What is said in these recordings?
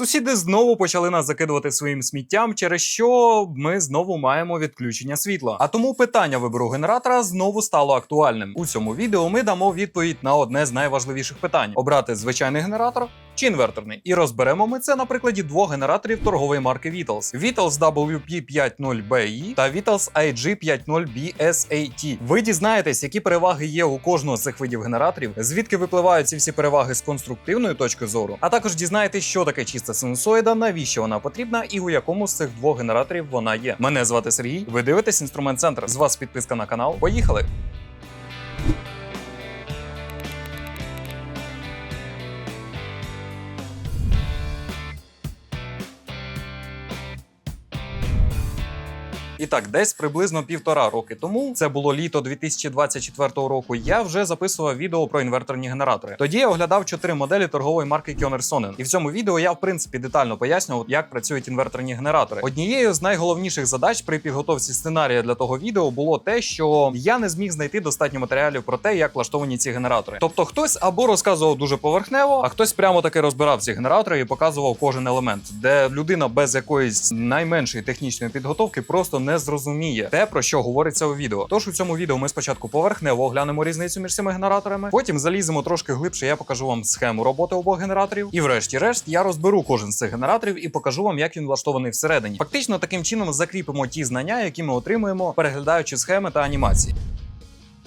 Сусіди знову почали нас закидувати своїм сміттям, через що ми знову маємо відключення світла. А тому питання вибору генератора знову стало актуальним. У цьому відео ми дамо відповідь на одне з найважливіших питань: обрати звичайний генератор чи інверторний. І розберемо ми це на прикладі двох генераторів торгової марки Vitals. Vitals WP50BE та Vitals IG50BSAT. Ви дізнаєтесь, які переваги є у кожного з цих видів генераторів, звідки випливають ці всі переваги з конструктивної точки зору, а також дізнаєтесь, що таке чиста синусоїда, навіщо вона потрібна і у якому з цих двох генераторів вона є. Мене звати Сергій. Ви дивитесь інструмент центр. З вас підписка на канал. Поїхали! І так, десь приблизно півтора роки тому, це було літо 2024 року. Я вже записував відео про інверторні генератори. Тоді я оглядав чотири моделі торгової марки Kioner Sonnen. І в цьому відео я в принципі детально пояснював, як працюють інверторні генератори. Однією з найголовніших задач при підготовці сценарія для того відео було те, що я не зміг знайти достатньо матеріалів про те, як влаштовані ці генератори. Тобто, хтось або розказував дуже поверхнево, а хтось прямо таки розбирав ці генератори і показував кожен елемент, де людина без якоїсь найменшої технічної підготовки просто не зрозуміє те, про що говориться у відео. Тож у цьому відео ми спочатку поверхнево оглянемо різницю між цими генераторами, потім заліземо трошки глибше. Я покажу вам схему роботи обох генераторів. І врешті-решт я розберу кожен з цих генераторів і покажу вам, як він влаштований всередині. Фактично таким чином закріпимо ті знання, які ми отримуємо, переглядаючи схеми та анімації.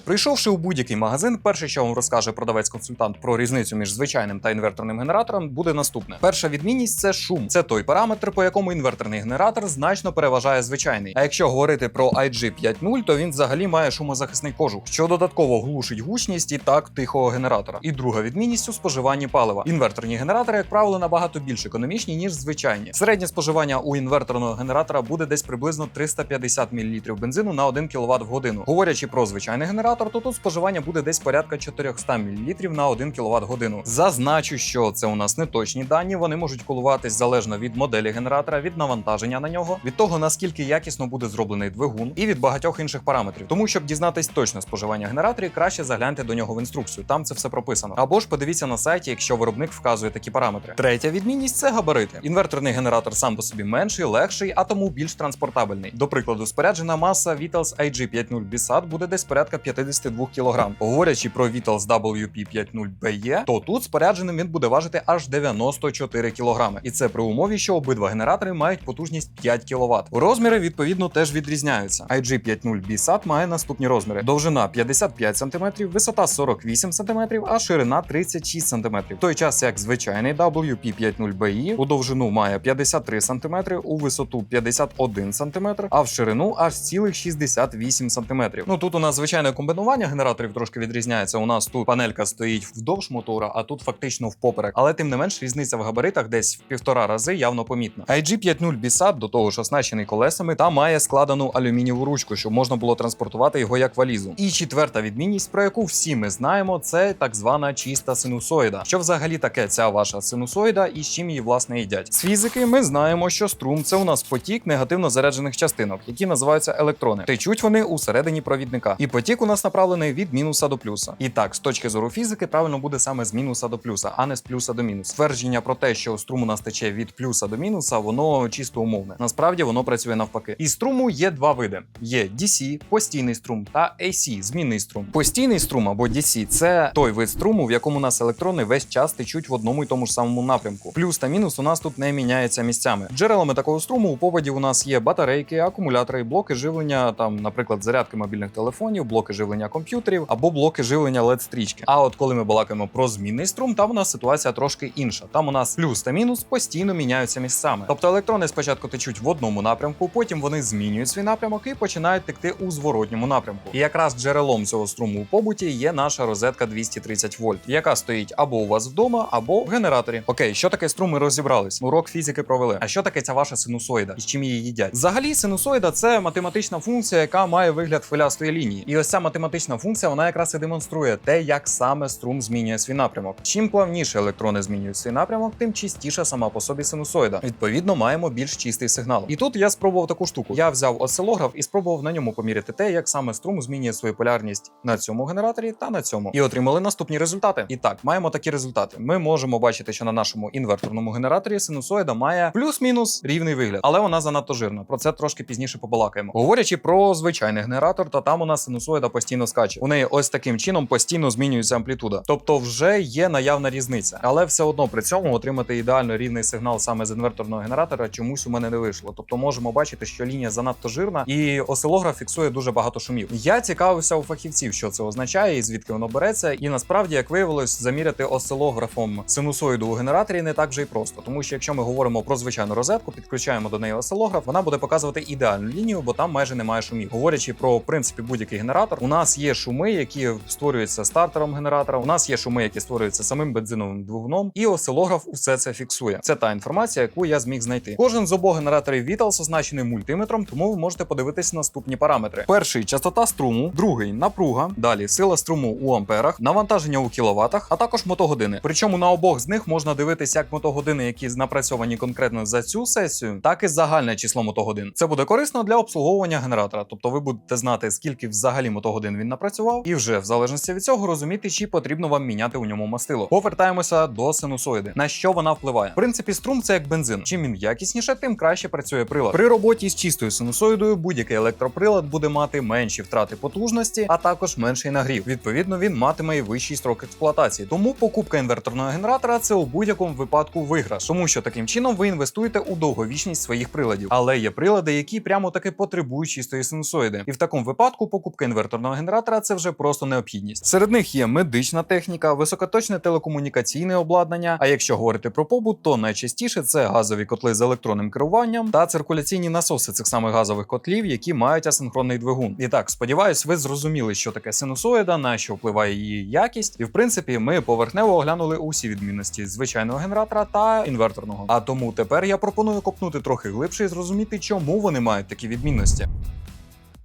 Прийшовши у будь-який магазин, перше, що вам розкаже продавець-консультант про різницю між звичайним та інверторним генератором, буде наступне: перша відмінність це шум. Це той параметр, по якому інверторний генератор значно переважає звичайний. А якщо говорити про IG50, то він взагалі має шумозахисний кожух, що додатково глушить гучність і так тихого генератора. І друга відмінність у споживанні палива. Інверторні генератори, як правило, набагато більш економічні ніж звичайні. Середнє споживання у інверторного генератора буде десь приблизно 350 мл бензину на 1 кВт в годину. Говорячи про звичайний генератор, то тут споживання буде десь порядка 400 мл на 1 кВт годину. Зазначу, що це у нас не точні дані. Вони можуть коливатись залежно від моделі генератора, від навантаження на нього, від того наскільки якісно буде зроблений двигун, і від багатьох інших параметрів. Тому, щоб дізнатись точне споживання генераторів, краще загляньте до нього в інструкцію. Там це все прописано. Або ж подивіться на сайті, якщо виробник вказує такі параметри. Третя відмінність це габарити. Інверторний генератор сам по собі менший, легший, а тому більш транспортабельний. До прикладу, споряджена маса Vitals IG50 BSAT буде десь порядка 52 кг. Говорячи про Vitals WP50BE, то тут спорядженим він буде важити аж 94 кг. І це при умові, що обидва генератори мають потужність 5 кВт. Розміри відповідно теж відрізняються. IG50 BSAT має наступні розміри: довжина 55 см, висота 48 см, а ширина 36 см. В той час як звичайний WP50BE у довжину має 53 см, у висоту 51 см, а в ширину аж цілих 68 см. Ну тут у нас звичайне комбінування генераторів трошки відрізняється. У нас тут панелька стоїть вдовж мотора, а тут фактично впоперек. Але тим не менш різниця в габаритах десь в півтора рази явно помітна. IG50 BSAT до того ж оснащений колесами та має складену алюмінієву ручку, щоб можна було транспортувати його як валізу. І четверта відмінність, про яку всі ми знаємо, це так звана чиста синусоїда. Що взагалі таке ця ваша синусоїда і з чим її власне їдять? З фізики ми знаємо, що струм це у нас потік негативно заряджених частинок, які називаються електрони. Течуть вони усередині провідника. І потік у нас направлений від мінуса до плюса. І так, з точки зору фізики, правильно буде саме з мінуса до плюса, а не з плюса до мінуса. Ствердження про те, що струм у нас тече від плюса до мінуса, воно чисто умовне. Насправді воно працює навпаки. І струму є два види: є DC, постійний струм, та AC, змінний струм. Постійний струм або DC – це той вид струму, в якому у нас електрони весь час течуть в одному й тому ж самому напрямку. Плюс та мінус у нас тут не міняються місцями. Джерелами такого струму у поводі у нас є батарейки, акумулятори, блоки живлення, там, наприклад, зарядки мобільних телефонів, блоки живлення комп'ютерів або блоки живлення led стрічки. А от коли ми балакаємо про змінний струм, там у нас ситуація трошки інша. Там у нас плюс та мінус постійно міняються місцями. Тобто електрони спочатку течуть в одному напрямку, потім вони змінюють свій напрямок і починають текти у зворотньому напрямку. І якраз джерелом цього струму у побуті є наша розетка 230 вольт, яка стоїть або у вас вдома, або в генераторі. Окей, що таке струм? Ми розібрались. Урок фізики провели. А що таке ця ваша синусоїда? І з чим її їдять? Взагалі, синусоїда це математична функція, яка має вигляд хвилястої лінії. І ось ця математична математична функція вона якраз і демонструє те, як саме струм змінює свій напрямок. Чим плавніше електрони змінюють свій напрямок, тим чистіша сама по собі синусоїда. Відповідно, маємо більш чистий сигнал. І тут я спробував таку штуку. Я взяв осцилограф і спробував на ньому поміряти те, як саме струм змінює свою полярність на цьому генераторі та на цьому. І отримали наступні результати. І так, маємо такі результати. Ми можемо бачити, що на нашому інверторному генераторі синусоїда має плюс-мінус рівний вигляд, але вона занадто жирна. Про це трошки пізніше побалакаємо. Говорячи про звичайний генератор, то там у нас синусоїда постійно скаче. У неї ось таким чином постійно змінюється амплітуда. Тобто вже є наявна різниця, але все одно при цьому отримати ідеально рівний сигнал саме з інверторного генератора чомусь у мене не вийшло. Тобто можемо бачити, що лінія занадто жирна, і осцилограф фіксує дуже багато шумів. Я цікавився у фахівців, що це означає і звідки воно береться. І насправді, як виявилось, заміряти осцилографом синусоїду у генераторі не так вже й просто, тому що якщо ми говоримо про звичайну розетку, підключаємо до неї осцилограф, вона буде показувати ідеальну лінію, бо там майже немає шумів. Говорячи про в принципі будь-який генератор, у нас є шуми, які створюються стартером генератора. У нас є шуми, які створюються самим бензиновим двигуном, і осцилограф усе це фіксує. Це та інформація, яку я зміг знайти. Кожен з обох генераторів Vitals означений мультиметром, тому ви можете подивитись наступні параметри: перший частота струму, другий напруга, далі сила струму у амперах, навантаження у кіловатах, а також мотогодини. Причому на обох з них можна дивитися як мотогодини, які напрацьовані конкретно за цю сесію, так і загальне число мотогодин. Це буде корисно для обслуговування генератора, тобто ви будете знати, скільки взагалі мотогодин він напрацював, і вже в залежності від цього розуміти, чи потрібно вам міняти у ньому мастило. Повертаємося до синусоїди. На що вона впливає? В принципі, струм це як бензин. Чим він якісніше, тим краще працює прилад. При роботі з чистою синусоїдою будь-який електроприлад буде мати менші втрати потужності, а також менший нагрів. Відповідно, він матиме і вищий строк експлуатації. Тому покупка інверторного генератора це у будь-якому випадку виграш, тому що таким чином ви інвестуєте у довговічність своїх приладів. Але є прилади, які прямо таки потребують чистої синусоїди. І в такому випадку покупка інверторного генератора це вже просто необхідність. Серед них є медична техніка, високоточне телекомунікаційне обладнання. А якщо говорити про побут, то найчастіше це газові котли з електронним керуванням та циркуляційні насоси цих самих газових котлів, які мають асинхронний двигун. І так, сподіваюсь, ви зрозуміли, що таке синусоїда, на що впливає її якість. І в принципі, ми поверхнево оглянули усі відмінності звичайного генератора та інверторного. А тому тепер я пропоную копнути трохи глибше і зрозуміти, чому вони мають такі відмінності.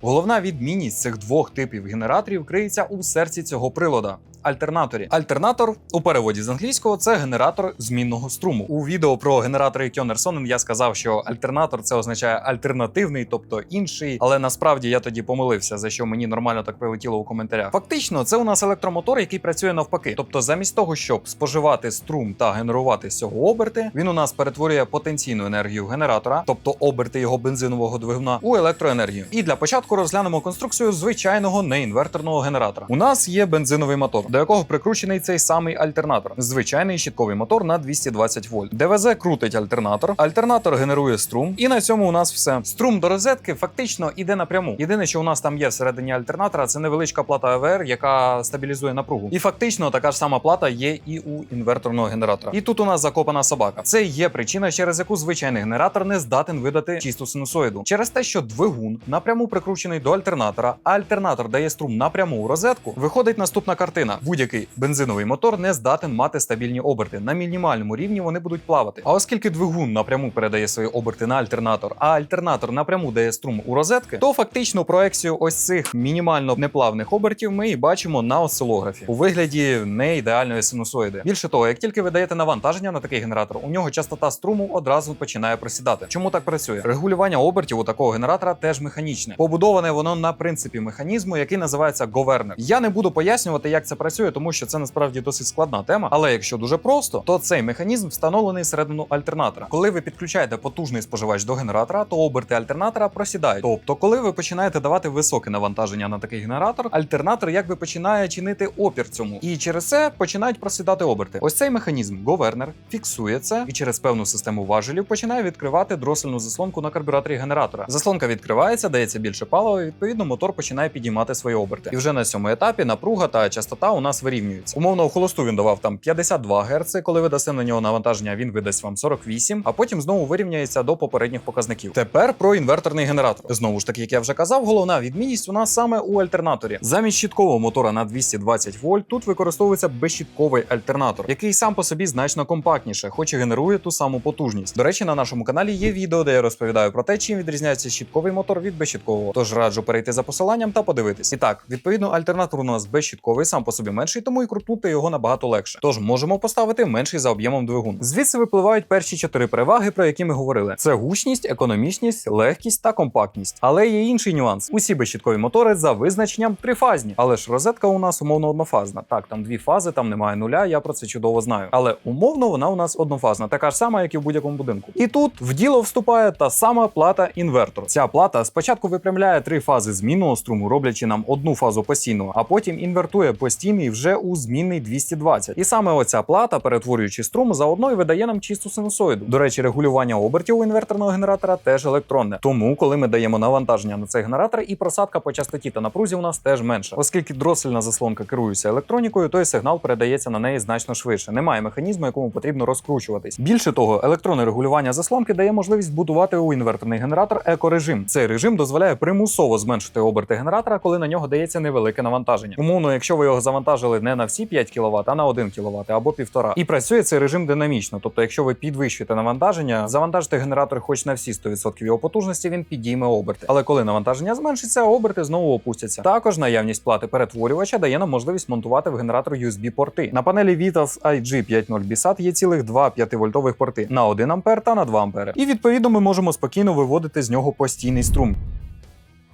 Головна відмінність цих двох типів генераторів криється у серці цього прилада. Альтернаторі. Альтернатор у переводі з англійського це генератор змінного струму. У відео про генератори Кьонер-Сонен я сказав, що альтернатор це означає альтернативний, тобто інший. Але насправді я тоді помилився, за що мені нормально так прилетіло у коментарях. Фактично, це у нас електромотор, який працює навпаки. Тобто, замість того, щоб споживати струм та генерувати з цього оберти, він у нас перетворює потенційну енергію генератора, тобто оберти його бензинового двигуна, у електроенергію. І для початку розглянемо конструкцію звичайного неінверторного генератора. У нас є бензиновий мотор, до якого прикручений цей самий альтернатор, звичайний щитковий мотор на 220 вольт. ДВЗ крутить альтернатор, альтернатор генерує струм, і на цьому у нас все. Струм до розетки фактично іде напряму. Єдине, що у нас там є всередині альтернатора, це невеличка плата АВР, яка стабілізує напругу. І фактично така ж сама плата є і у інверторного генератора. І тут у нас закопана собака. Це є причина, через яку звичайний генератор не здатен видати чисту синусоїду. Через те, що двигун напряму прикручений до альтернатора, а альтернатор дає струм напряму у розетку, виходить наступна картина. Будь-який бензиновий мотор не здатен мати стабільні оберти. На мінімальному рівні вони будуть плавати. А оскільки двигун напряму передає свої оберти на альтернатор, а альтернатор напряму дає струм у розетки, то фактично проекцію ось цих мінімально неплавних обертів ми і бачимо на осцилографі у вигляді не ідеальної синусоїди. Більше того, як тільки ви даєте навантаження на такий генератор, у нього частота струму одразу починає просідати. Чому так працює? Регулювання обертів у такого генератора теж механічне. Побудоване воно на принципі механізму, який називається говернер. Я не буду пояснювати, як це працює, тому що це насправді досить складна тема. Але якщо дуже просто, то цей механізм встановлений всередину альтернатора. Коли ви підключаєте потужний споживач до генератора, то оберти альтернатора просідають. Тобто, коли ви починаєте давати високе навантаження на такий генератор, альтернатор якби починає чинити опір цьому, і через це починають просідати оберти. Ось цей механізм говернер фіксує це і через певну систему важелів починає відкривати дросельну заслонку на карбюраторі генератора. Заслонка відкривається, дається більше палива. і, Відповідно, мотор починає підіймати свої оберти. І вже на цьому етапі напруга та частота у нас вирівнюються. Умовно, у холосту він давав там 52 Гц, коли ви дасте на нього навантаження, він видасть вам 48, а потім знову вирівняється до попередніх показників. Тепер про інверторний генератор. Знову ж таки, як я вже казав, головна відмінність у нас саме у альтернаторі. Замість щіткового мотора на 220 вольт тут використовується безщітковий альтернатор, який сам по собі значно компактніше, хоч і генерує ту саму потужність. До речі, на нашому каналі є відео, де я розповідаю про те, чим відрізняється щітковий мотор від безщіткового. Тож раджу перейти за посиланням та подивитись. І так, відповідно, альтернатор у нас безщітковий, сам по собі менший, тому і крутнути його набагато легше. Тож можемо поставити менший за об'ємом двигун. Звідси випливають перші чотири переваги, про які ми говорили: це гучність, економічність, легкість та компактність. Але є інший нюанс: усі безщіткові мотори за визначенням трифазні. Але ж розетка у нас умовно однофазна. Так, там дві фази, там немає нуля. Я про це чудово знаю. Але умовно вона у нас однофазна, така ж сама, як і в будь-якому будинку. І тут в діло вступає та сама плата інвертор. Ця плата спочатку випрямляє три фази змінного струму, роблячи нам одну фазу постійного, а потім інвертує постійний вже у змінний 220. І саме оця плата, перетворюючи струм, заодно і видає нам чисту синусоїду. До речі, регулювання обертів у інверторного генератора теж електронне. Тому, коли ми даємо навантаження на цей генератор, і просадка по частоті та напрузі у нас теж менша. Оскільки дросельна заслонка керується електронікою, то й сигнал передається на неї значно швидше. Немає механізму, якому потрібно розкручуватись. Більше того, електронне регулювання заслонки дає можливість будувати у інверторний генератор екорежим. Цей режим дозволяє примусово зменшити оберти генератора, коли на нього дається невелике навантаження. Умовно, якщо ви його завантажили не на всі 5 кВт, а на 1 кВт або 1,5. І працює цей режим динамічно. Тобто, якщо ви підвищуєте навантаження, завантажите генератор хоч на всі 100% його потужності, він підійме оберти. Але коли навантаження зменшиться, оберти знову опустяться. Також наявність плати перетворювача дає нам можливість монтувати в генератор USB-порти. На панелі Vitas IG50 BSAT є цілих два 5-вольтових порти на 1 А та на 2 А. І відповідно ми можемо спокійно виводити з нього постійний струм.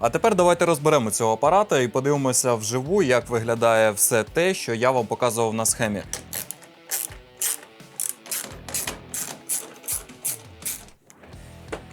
А тепер давайте розберемо цього апарата і подивимося вживу, як виглядає все те, що я вам показував на схемі.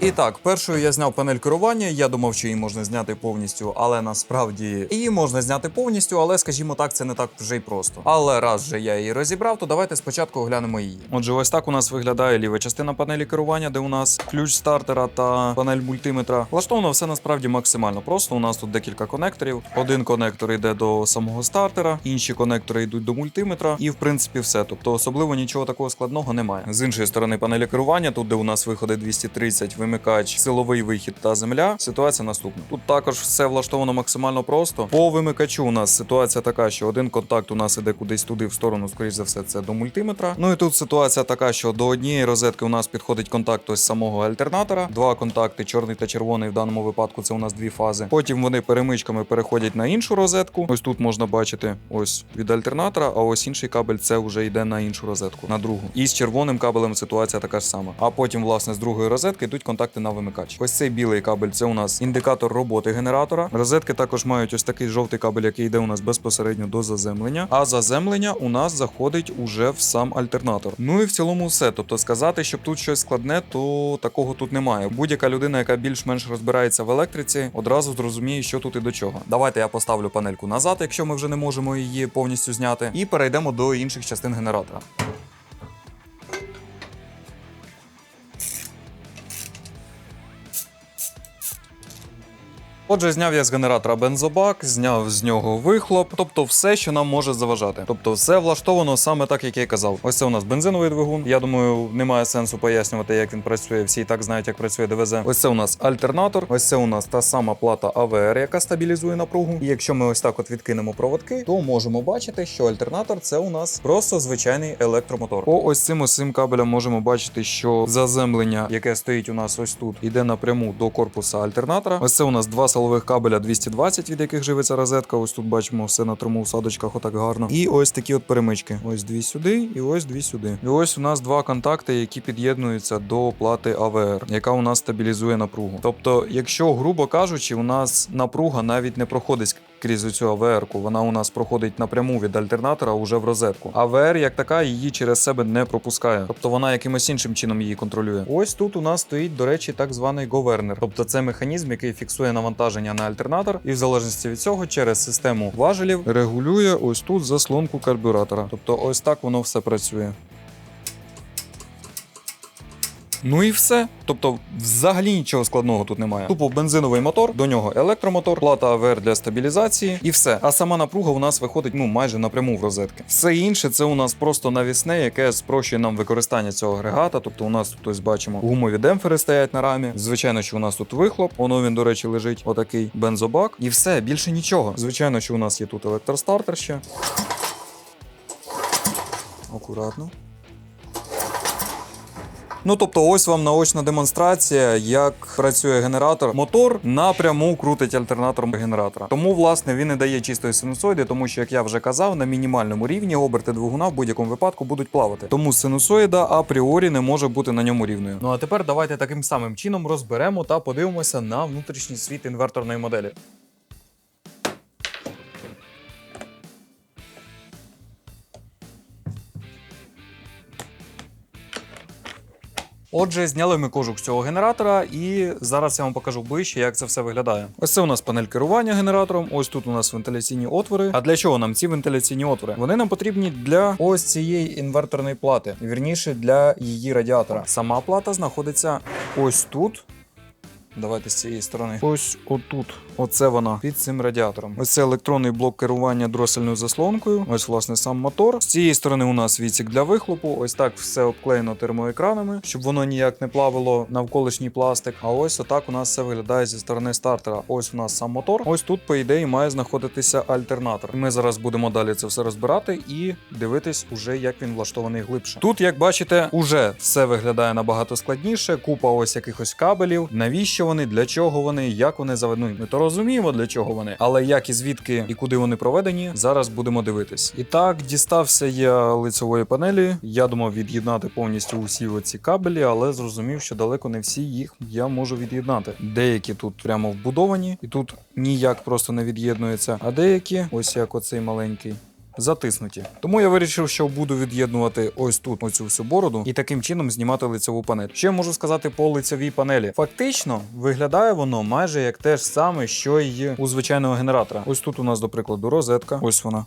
І так, першою я зняв панель керування. Я думав, що її можна зняти повністю, але насправді її можна зняти повністю, але скажімо так, це не так вже й просто. Але раз же я її розібрав, то давайте спочатку оглянемо її. Отже, ось так у нас виглядає ліва частина панелі керування, де у нас ключ стартера та панель мультиметра. Влаштовано все насправді максимально просто. У нас тут декілька конекторів. Один конектор йде до самого стартера, інші конектори йдуть до мультиметра, і в принципі все. Тобто особливо нічого такого складного немає. З іншої сторони панелі керування, тут де у нас виходи 230, вимикач, силовий вихід та земля. Ситуація наступна. Тут також все влаштовано максимально просто. По вимикачу у нас ситуація така, що один контакт у нас іде кудись туди в сторону, скоріш за все, це до мультиметра. Ну і тут ситуація така, що до однієї розетки у нас підходить контакт ось самого альтернатора. Два контакти, чорний та червоний. В даному випадку це у нас дві фази. Потім вони перемичками переходять на іншу розетку. Ось тут можна бачити ось від альтернатора, а ось інший кабель це вже йде на іншу розетку, на другу. І з червоним кабелем ситуація така ж сама. А потім, власне, з другої розетки йдуть контакти на вимикач. Ось цей білий кабель це у нас індикатор роботи генератора. Розетки також мають ось такий жовтий кабель, який йде у нас безпосередньо до заземлення. А заземлення у нас заходить уже в сам альтернатор. Ну і в цілому все. Тобто сказати, щоб тут щось складне, то такого тут немає. Будь-яка людина, яка більш-менш розбирається в електриці, одразу зрозуміє, що тут і до чого. Давайте я поставлю панельку назад, якщо ми вже не можемо її повністю зняти, і перейдемо до інших частин генератора. Отже, зняв я з генератора бензобак, зняв з нього вихлоп, тобто все, що нам може заважати. Тобто, все влаштовано саме так, як я казав. Ось це у нас бензиновий двигун. Я думаю, немає сенсу пояснювати, як він працює. Всі і так знають, як працює ДВЗ. Ось це у нас альтернатор. Ось це у нас та сама плата АВР, яка стабілізує напругу. І якщо ми ось так от відкинемо проводки, то можемо бачити, що альтернатор це у нас просто звичайний електромотор. По ось цим цим кабелям можемо бачити, що заземлення, яке стоїть у нас ось тут, іде напряму до корпуса альтернатора. Ось це у нас два силових кабеля 220, від яких живиться розетка. Ось тут бачимо все на трьому всадочках, отак гарно. І ось такі от перемички. Ось дві сюди, і ось дві сюди. І ось у нас два контакти, які під'єднуються до плати АВР, яка у нас стабілізує напругу. Тобто, якщо, грубо кажучи, у нас напруга навіть не проходить крізь цю АВР-ку, вона у нас проходить напряму від альтернатора уже в розетку. АВР, як така, її через себе не пропускає. Тобто вона якимось іншим чином її контролює. Ось тут у нас стоїть, до речі, так званий говернер. Тобто це механізм, який фіксує навантаження на альтернатор, і в залежності від цього, через систему важелів регулює ось тут заслонку карбюратора. Тобто, ось так воно все працює. Ну і все. Тобто, взагалі нічого складного тут немає. Тупо бензиновий мотор, до нього електромотор, плата АВР для стабілізації і все. А сама напруга у нас виходить ну майже напряму в розетки. Все інше це у нас просто навісне, яке спрощує нам використання цього агрегата. Тобто, у нас тут ось бачимо гумові демпфери стоять на рамі. Звичайно, що у нас тут вихлоп. Воно він, до речі, лежить отакий бензобак. І все, більше нічого. Звичайно, що у нас є тут електростартер ще. Акуратно. Ну тобто, ось вам наочна демонстрація, як працює генератор. Мотор напряму крутить альтернатор генератора. Тому, власне, він і дає чистої синусоїди, тому що, як я вже казав, на мінімальному рівні оберти двигуна в будь-якому випадку будуть плавати. Тому синусоїда апріорі не може бути на ньому рівною. Ну а тепер давайте таким самим чином розберемо та подивимося на внутрішній світ інверторної моделі. Отже, зняли ми кожух з цього генератора, і зараз я вам покажу ближче, як це все виглядає. Ось це у нас панель керування генератором. Ось тут у нас вентиляційні отвори. А для чого нам ці вентиляційні отвори? Вони нам потрібні для ось цієї інверторної плати, вірніше для її радіатора. Сама плата знаходиться ось тут. Давайте з цієї сторони. Ось отут. Оце вона під цим радіатором. Ось це електронний блок керування дросельною заслонкою. Ось, власне, сам мотор. З цієї сторони у нас відсік для вихлопу. Ось так все обклеєно термоекранами, щоб воно ніяк не плавило навколишній пластик. А ось отак у нас все виглядає зі сторони стартера. Ось у нас сам мотор. Ось тут, по ідеї, має знаходитися альтернатор. Ми зараз будемо далі це все розбирати і дивитись, уже як він влаштований глибше. Тут, як бачите, уже все виглядає набагато складніше. Купа ось якихось кабелів. Навіщо вони, для чого вони, як вони заведені? Розуміємо, для чого вони, але як і звідки і куди вони проведені, зараз будемо дивитись. І так, дістався я лицевої панелі. Я думав від'єднати повністю усі оці кабелі, але зрозумів, що далеко не всі їх я можу від'єднати. Деякі тут прямо вбудовані, і тут ніяк просто не від'єднується, а деякі, ось як оцей маленький. Затиснуті. Тому я вирішив, що буду від'єднувати ось тут оцю всю бороду і таким чином знімати лицеву панель. Ще можу сказати по лицевій панелі? Фактично виглядає воно майже як те ж саме, що й у звичайного генератора. Ось тут у нас, до прикладу, розетка. Ось вона.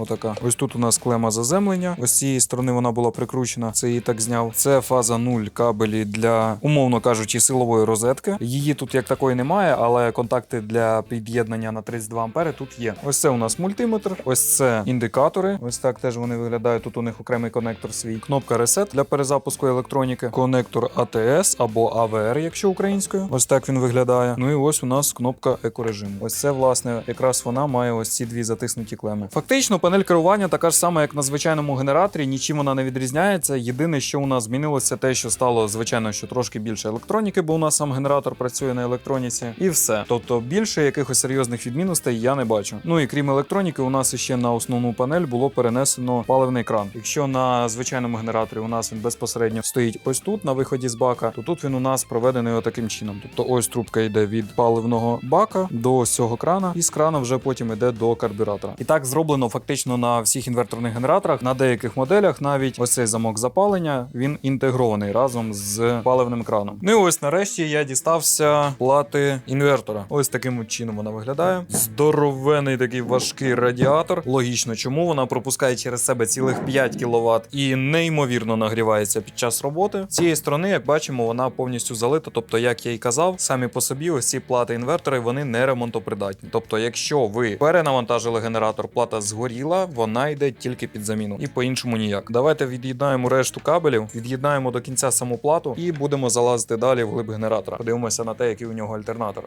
Отака. Ось тут у нас клема заземлення. Ось з цієї сторони вона була прикручена. Це її так зняв. Це фаза 0 кабелі для, умовно кажучи, силової розетки. Її тут як такої немає, але контакти для під'єднання на 32 ампери тут є. Ось це у нас мультиметр, ось це індикатори. Ось так теж вони виглядають. Тут у них окремий конектор свій. Кнопка Reset для перезапуску електроніки, конектор ATS або AVR, якщо українською. Ось так він виглядає. Ну і ось у нас кнопка екорежиму. Ось це, власне, якраз вона має ось ці дві затиснуті клеми. Фактично, панель керування така ж сама, як на звичайному генераторі, нічим вона не відрізняється. Єдине, що у нас змінилося, те, що стало звичайно, що трошки більше електроніки, бо у нас сам генератор працює на електроніці, і все. Тобто більше якихось серйозних відмінностей я не бачу. Ну і крім електроніки, у нас ще на основну панель було перенесено паливний кран. Якщо на звичайному генераторі у нас він безпосередньо стоїть ось тут на виході з бака, то тут він у нас проведений отаким чином. Тобто ось трубка йде від паливного бака до цього крана, і з крана вже потім йде до карбюратора. І так зроблено фактично на всіх інверторних генераторах. На деяких моделях навіть ось цей замок запалення він інтегрований разом з паливним краном. Ну і ось нарешті я дістався плати інвертора. Ось таким чином вона виглядає. Здоровений такий важкий радіатор. Логічно, чому вона пропускає через себе цілих 5 кВт і неймовірно нагрівається під час роботи. З цієї сторони, як бачимо, вона повністю залита. Тобто, як я й казав, самі по собі ось ці плати інвертори вони не ремонтопридатні. Тобто, якщо ви перенавантажили генератор, плата згоріла, вона йде тільки під заміну і по-іншому ніяк. Давайте від'єднаємо решту кабелів, від'єднаємо до кінця саму плату і будемо залазити далі в глиб генератора. Подивимося на те, який у нього альтернатор.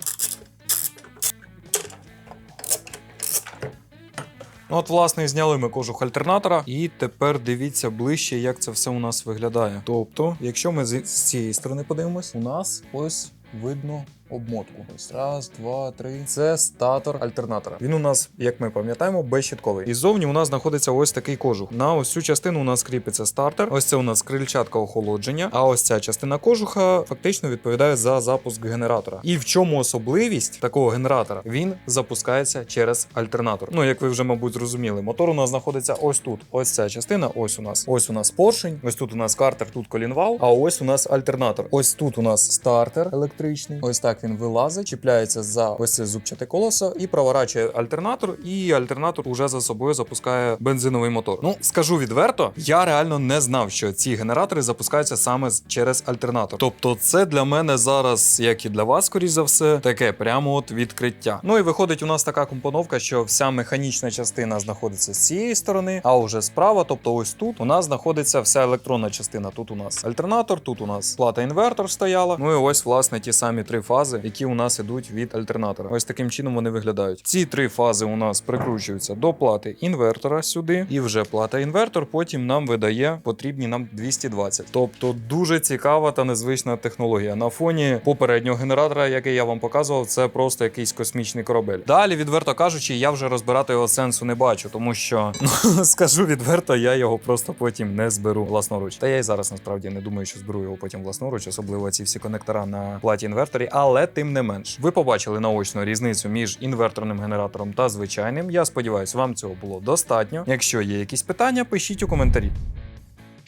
Ну, от, власне, зняли ми кожух альтернатора, і тепер дивіться ближче, як це все у нас виглядає. Тобто, якщо ми з цієї сторони подивимось, у нас ось видно обмотку. Ось раз, два, три. Це статор альтернатора. Він у нас, як ми пам'ятаємо, безщітковий. І ззовні у нас знаходиться ось такий кожух. На ось цю частину у нас кріпиться стартер. Ось це у нас крильчатка охолодження. А ось ця частина кожуха фактично відповідає за запуск генератора. І в чому особливість такого генератора? Він запускається через альтернатор. Ну, як ви вже, мабуть, зрозуміли, мотор у нас знаходиться ось тут. Ось ця частина. Ось у нас. Ось у нас поршень. Ось тут у нас картер, тут колінвал. А ось у нас альтернатор. Ось тут у нас стартер електричний. Ось так він вилазить, чіпляється за ось це зубчате колесо і проворачує альтернатор, і альтернатор уже за собою запускає бензиновий мотор. Ну скажу відверто, я реально не знав, що ці генератори запускаються саме через альтернатор. Тобто, це для мене зараз, як і для вас, скоріш за все, таке прямо от відкриття. Ну і виходить, у нас така компоновка, що вся механічна частина знаходиться з цієї сторони, а вже справа, тобто ось тут, у нас знаходиться вся електронна частина. Тут у нас альтернатор, тут у нас плата інвертор стояла. Ну і ось власне ті самі три фази, які у нас ідуть від альтернатора. Ось таким чином вони виглядають. Ці три фази у нас прикручуються до плати інвертора сюди, і вже плата інвертор потім нам видає потрібні нам 220. Тобто дуже цікава та незвична технологія. На фоні попереднього генератора, який я вам показував, це просто якийсь космічний корабель. Далі, відверто кажучи, я вже розбирати його сенсу не бачу, тому що ну скажу відверто, я його просто потім не зберу власноруч. Та я і зараз насправді не думаю, що зберу його потім власноруч, особливо ці всі конектора на платі інверторі, але тим не менш, ви побачили наочну різницю між інверторним генератором та звичайним. Я сподіваюся, вам цього було достатньо. Якщо є якісь питання, пишіть у коментарі.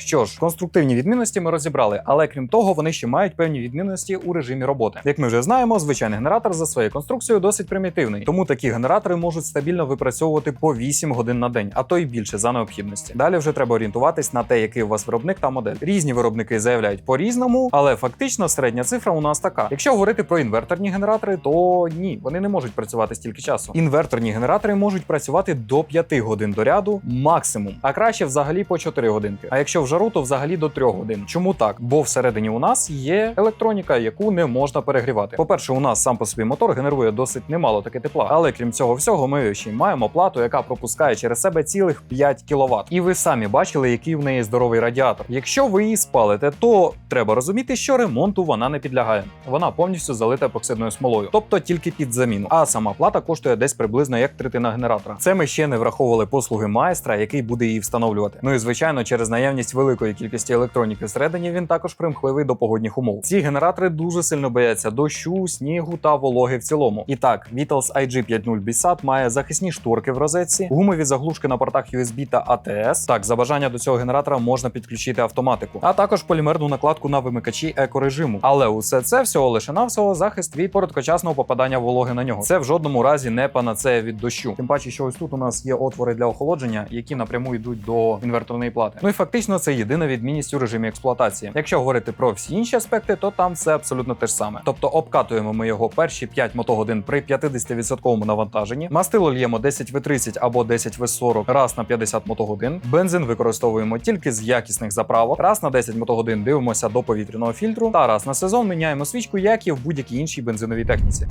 Що ж, конструктивні відмінності ми розібрали, але крім того, вони ще мають певні відмінності у режимі роботи. Як ми вже знаємо, звичайний генератор за своєю конструкцією досить примітивний, тому такі генератори можуть стабільно випрацьовувати по 8 годин на день, а то й більше за необхідності. Далі вже треба орієнтуватись на те, який у вас виробник та модель. Різні виробники заявляють по-різному, але фактично середня цифра у нас така. Якщо говорити про інверторні генератори, то ні, вони не можуть працювати стільки часу. Інверторні генератори можуть працювати до 5 годин до ряду максимум, а краще взагалі по 4 годинки. А якщо в жару, то взагалі до 3 годин. Чому так? Бо всередині у нас є електроніка, яку не можна перегрівати. По-перше, у нас сам по собі мотор генерує досить немало таке тепла, але крім цього всього, ми ще й маємо плату, яка пропускає через себе цілих 5 кВт. І ви самі бачили, який в неї здоровий радіатор. Якщо ви її спалите, то треба розуміти, що ремонту вона не підлягає. Вона повністю залита епоксидною смолою, тобто тільки під заміну. А сама плата коштує десь приблизно як третина генератора. Це ми ще не враховували послуги майстра, який буде її встановлювати. Ну і звичайно, через наявність великої кількості електроніки всередині він також примхливий до погодних умов. Ці генератори дуже сильно бояться дощу, снігу та вологи в цілому. І так, Vitals IG50 BSAT має захисні шторки в розетці, гумові заглушки на портах USB та ATS. Так, за бажання до цього генератора можна підключити автоматику, а також полімерну накладку на вимикачі екорежиму. Але усе це всього лише навсього захист від короткочасного попадання вологи на нього. Це в жодному разі не панацея від дощу. Тим паче, що ось тут у нас є отвори для охолодження, які напряму йдуть до інверторної плати. Ну і фактично це єдина відмінність у режимі експлуатації. Якщо говорити про всі інші аспекти, то там все абсолютно те ж саме. Тобто обкатуємо ми його перші 5 мотогодин при 50% навантаженні. Мастило л'ємо 10В30 або 10В40 раз на 50 мотогодин. Бензин використовуємо тільки з якісних заправок. Раз на 10 мотогодин дивимося до повітряного фільтру. Та раз на сезон міняємо свічку, як і в будь-якій іншій бензиновій техніці.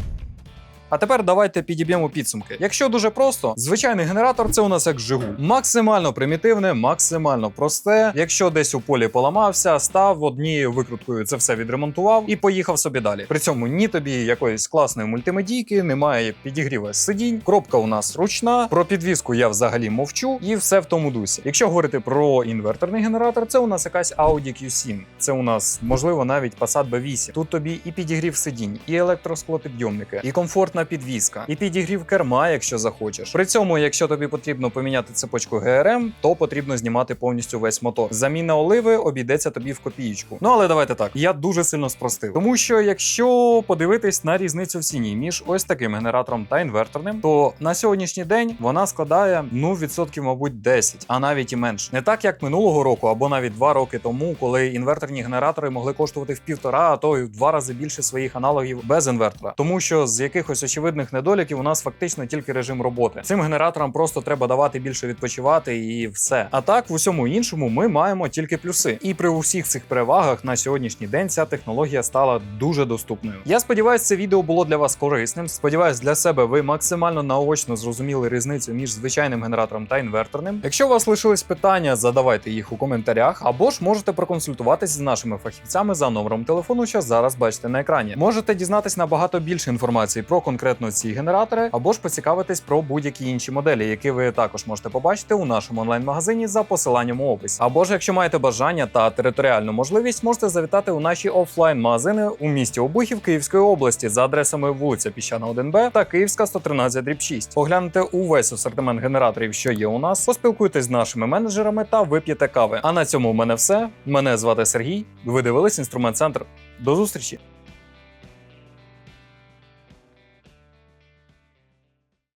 А тепер давайте підіб'ємо підсумки. Якщо дуже просто, звичайний генератор це у нас як Жигуль. Максимально примітивне, максимально просте. Якщо десь у полі поламався, став однією викруткою це все відремонтував і поїхав собі далі. При цьому ні тобі якоїсь класної мультимедійки, немає підігріва сидінь. Кропка у нас ручна. Про підвіску я взагалі мовчу, і все в тому дусі. Якщо говорити про інверторний генератор, це у нас якась Audi Q7. Це у нас можливо навіть Passat B8. Тут тобі і підігрів сидінь, і електросклопідйомники, і комфортна підвізка, і підігрів керма, якщо захочеш. При цьому, якщо тобі потрібно поміняти цепочку ГРМ, то потрібно знімати повністю весь мотор. Заміна оливи обійдеться тобі в копієчку. Ну але давайте так. Я дуже сильно спростив. Тому що якщо подивитись на різницю в ціні між ось таким генератором та інверторним, то на сьогоднішній день вона складає ну відсотків, мабуть, 10, а навіть і менше. Не так як минулого року, або навіть два роки тому, коли інверторні генератори могли коштувати в півтора, а то й в два рази більше своїх аналогів без інвертора. Тому що з якихось очевидних недоліків у нас фактично тільки режим роботи. Цим генераторам просто треба давати більше відпочивати і все. А так, в усьому іншому ми маємо тільки плюси. І при усіх цих перевагах на сьогоднішній день ця технологія стала дуже доступною. Я сподіваюся, це відео було для вас корисним. Сподіваюсь, для себе ви максимально наочно зрозуміли різницю між звичайним генератором та інверторним. Якщо у вас лишились питання, задавайте їх у коментарях, або ж можете проконсультуватись з нашими фахівцями за номером телефону, що зараз бачите на екрані. Можете дізнатись набагато більше інформації про конкретно ці генератори, або ж поцікавитись про будь-які інші моделі, які ви також можете побачити у нашому онлайн-магазині за посиланням у описі. Або ж, якщо маєте бажання та територіальну можливість, можете завітати у наші офлайн-магазини у місті Обухів Київської області за адресами вулиця Піщана 1Б та Київська 113 дріб 6. Погляньте увесь асортимент генераторів, що є у нас, поспілкуйтесь з нашими менеджерами та вип'єте кави. А на цьому в мене все. Мене звати Сергій. Ви дивились інструмент центр. До зустрічі!